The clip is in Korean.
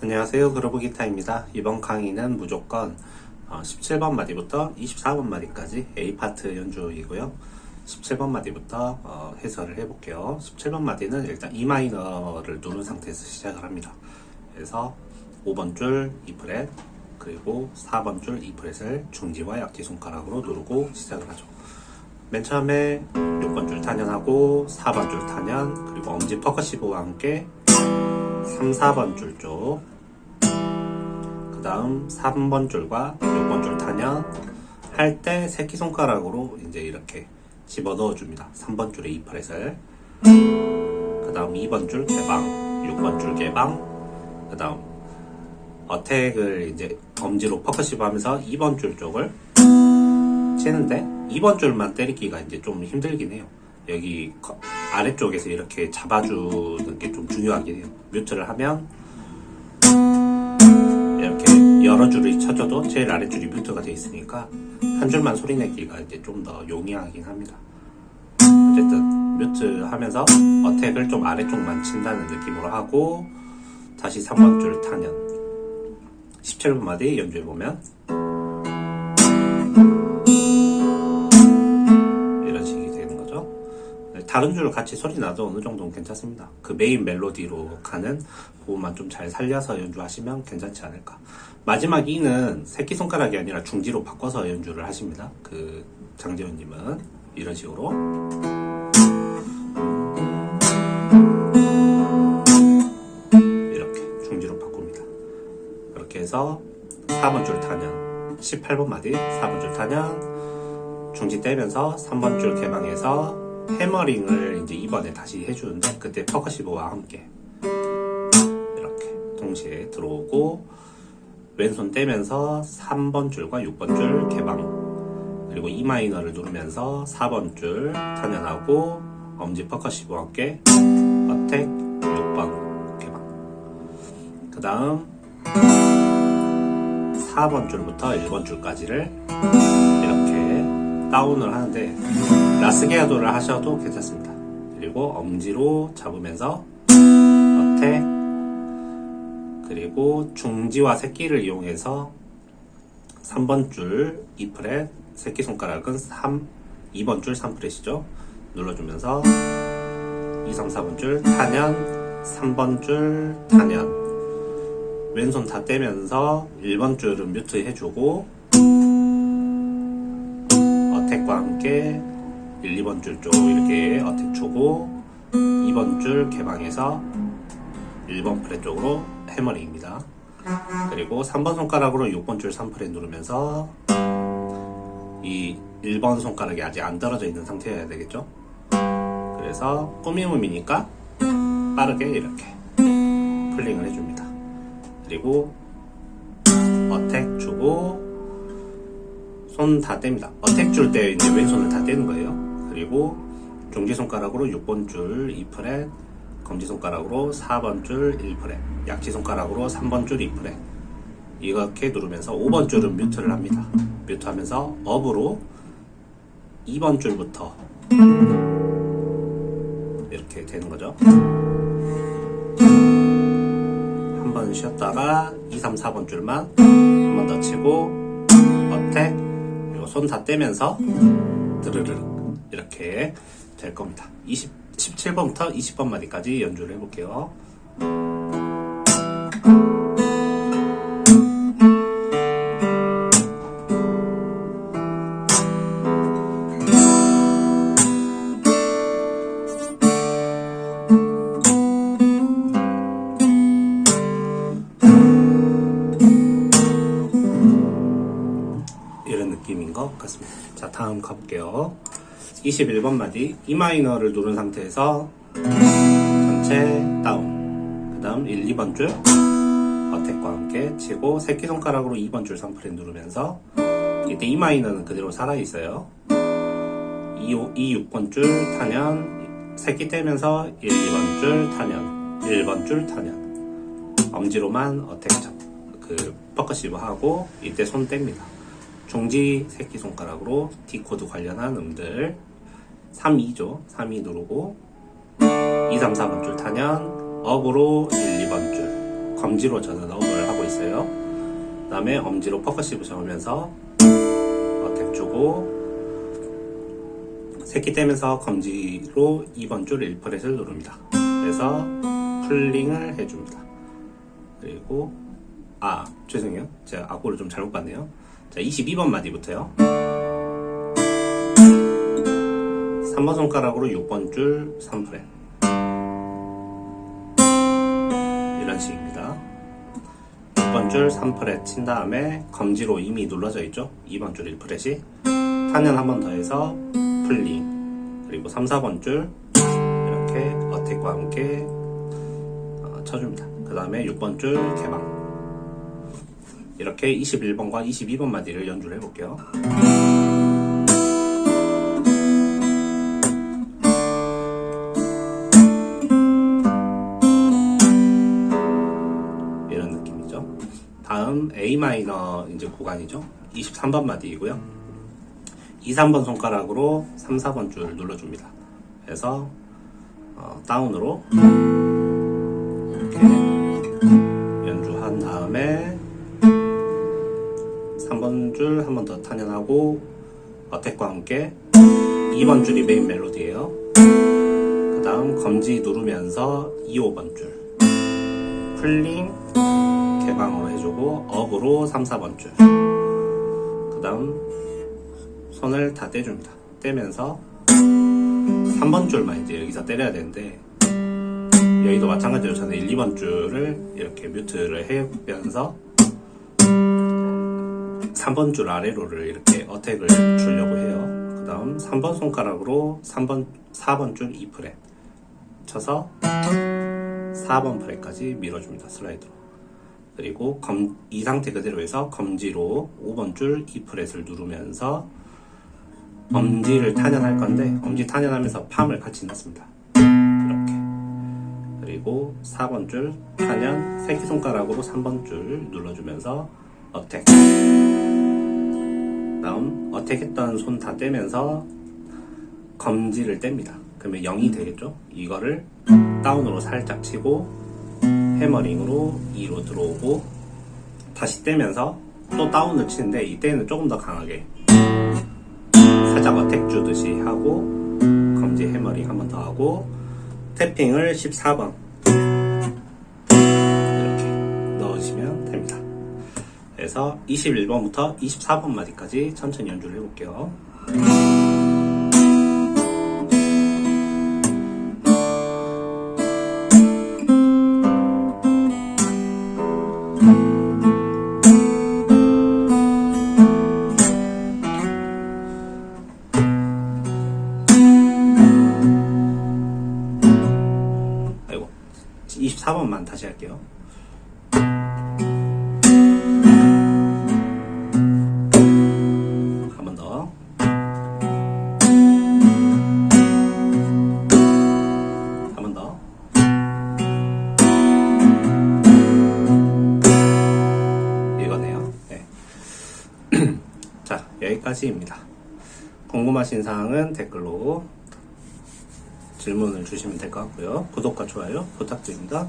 안녕하세요. 그로브 기타입니다. 이번 강의는 무조건 어, 17번 마디부터 24번 마디까지 A 파트 연주이고요. 17번 마디부터 어, 해설을 해볼게요. 17번 마디는 일단 E 마이너를 누른 상태에서 시작을 합니다. 그래서 5번 줄 E 프렛 그리고 4번 줄 E 프렛을 중지와 약지 손가락으로 누르고 시작을 하죠. 맨 처음에 6번 줄 탄연하고 4번 줄 탄연 그리고 엄지 퍼커시브와 함께 3, 4번 줄 쪽, 그 다음 3번 줄과 6번 줄 탄연. 할 때 새끼손가락으로 이제 이렇게 집어 넣어줍니다. 3번 줄에 이 프렛을, 그 다음 2번 줄 개방, 6번 줄 개방, 그 다음 어택을 이제 엄지로 퍼커시브 하면서 2번 줄 쪽을 치는데 2번 줄만 때리기가 이제 좀 힘들긴 해요. 여기 거- 아래쪽에서 이렇게 잡아주는 게 좀 중요하긴 해요. 뮤트를 하면 이렇게 여러 줄이 쳐져도 제일 아래 줄이 뮤트가 돼 있으니까 한 줄만 소리 내기가 이제 좀 더 용이하긴 합니다. 어쨌든 뮤트 하면서 어택을 좀 아래쪽만 친다는 느낌으로 하고 다시 3번 줄 탄연 17번 마디 연주해 보면 다른 줄 같이 소리 나도 어느 정도는 괜찮습니다. 그 메인 멜로디로 가는 부분만 좀 잘 살려서 연주하시면 괜찮지 않을까. 마지막 이는 새끼손가락이 아니라 중지로 바꿔서 연주를 하십니다. 그 장재훈님은 이런 식으로. 이렇게 중지로 바꿉니다. 그렇게 해서 4번 줄 타면 18번 마디 4번 줄 타면 중지 떼면서 3번 줄 개방해서 해머링을 이제 2번에 다시 해주는데 그때 퍼커시브와 함께 이렇게 동시에 들어오고 왼손 떼면서 3번 줄과 6번 줄 개방 그리고 E 마이너를 누르면서 4번 줄 탄연하고 엄지 퍼커시브와 함께 어택 6번 개방. 그 다음 4번 줄부터 1번 줄까지를 다운을 하는데 라스게아도를 하셔도 괜찮습니다. 그리고 엄지로 잡으면서 어택 그리고 중지와 새끼를 이용해서 3번 줄 2프렛 새끼손가락은 3 2번 줄 3프렛이죠. 눌러주면서 2, 3, 4번 줄 탄연 3번 줄 탄연 왼손 다 떼면서 1번 줄은 뮤트 해주고 어택과 함께 1, 2번 줄 쪽 이렇게 어택 주고 2번 줄 개방해서 1번 프렛 쪽으로 해머링입니다. 그리고 3번 손가락으로 6번 줄 3프렛 누르면서 이 1번 손가락이 아직 안 떨어져 있는 상태여야 되겠죠? 그래서 꾸미음이니까 빠르게 이렇게 풀링을 해줍니다. 그리고 어택 주고 손 다 뗍니다. 어택 줄 때 이제 왼손을 다 떼는 거예요. 그리고 중지 손가락으로 6번 줄 2프렛, 검지 손가락으로 4번 줄 1프렛, 약지 손가락으로 3번 줄 2프렛. 이렇게 누르면서 5번 줄은 뮤트를 합니다. 뮤트하면서 업으로 2번 줄부터 이렇게 되는 거죠. 한 번 쉬었다가 2, 3, 4번 줄만 한 번 더 치고 어택 손 다 떼면서 드르르르 이렇게 될 겁니다. 20, 17번부터 20번 마디까지 연주를 해볼게요. 이런 느낌인 것 같습니다. 자, 다음 가볼게요. 21번 마디 E 마이너를 누른 상태에서 전체 다운 그 다음 1, 2번 줄 어택과 함께 치고 새끼손가락으로 2번 줄 3프렛 누르면서 이때 E 마이너는 그대로 살아있어요 2, 2 6번 줄 탄연 새끼 떼면서 1, 2번 줄 탄연 1번 줄 탄연 엄지로만 어택 잡, 그 퍼커시브 하고 이때 손 뗍니다 중지 새끼손가락으로 D 코드 관련한 음들 3, 2죠. 3, 2 누르고 2, 3, 4번 줄 타년 업으로 1, 2번 줄 검지로 저는 업을 하고 있어요. 그 다음에 엄지로 퍼커시브 잡으면서 어택 주고 새끼 떼면서 검지로 2번 줄 1프렛을 누릅니다. 그래서 풀링을 해줍니다. 그리고 아 죄송해요. 제가 악보를 좀 잘못 봤네요. 자 22번 마디부터요. 3번 손가락으로 6번 줄 3프렛 이런 식입니다. 6번 줄 3프렛 친 다음에 검지로 이미 눌러져 있죠. 2번 줄 1프렛이 탄연 한 번 더 해서 풀링 그리고 3, 4번 줄 이렇게 어택과 함께 어, 쳐줍니다. 그 다음에 6번 줄 개방 이렇게 21번과 22번 마디를 연주를 해볼게요. 이런 느낌이죠. 다음 A 마이너 이제 구간이죠. 23번 마디이고요. 2, 3번 손가락으로 3, 4번 줄 눌러줍니다. 그래서 어, 다운으로 줄 한 번 더 탄연하고 어택과 함께 2번 줄이 메인 멜로디예요. 그 다음 검지 누르면서 2, 5번 줄 풀링 개방으로 해주고 업으로 3, 4번 줄. 그 다음 손을 다 떼줍니다. 떼면서 3번 줄만 이제 여기서 때려야 되는데 여기도 마찬가지로 저는 1, 2번 줄을 이렇게 뮤트를 해면서 3번 줄 아래로를 이렇게 어택을 주려고 해요. 그 다음 3번 손가락으로 3번, 4번 줄 2프렛 쳐서 4번 프렛까지 밀어줍니다. 슬라이드로. 그리고 검, 이 상태 그대로 해서 검지로 5번 줄 2프렛을 누르면서 엄지를 탄연할 건데 엄지 탄연하면서 팜을 같이 넣습니다. 이렇게. 그리고 4번 줄 탄연 새끼손가락으로 3번 줄 눌러주면서 어택. 다음 어택했던 손 다 떼면서 검지를 뗍니다. 그러면 0이 되겠죠? 이거를 다운으로 살짝 치고 해머링으로 2로 들어오고 다시 떼면서 또 다운을 치는데 이때는 조금 더 강하게 살짝 어택 주듯이 하고 검지 해머링 한 번 더 하고 태핑을 14번 이렇게 넣으시면. 그래서 21번부터 24번 마디까지 천천히 연주를 해볼게요. 아이고 24번만 다시 할게요. 여기까지입니다. 궁금하신 사항은 댓글로 질문을 주시면 될 것 같고요. 구독과 좋아요 부탁드립니다.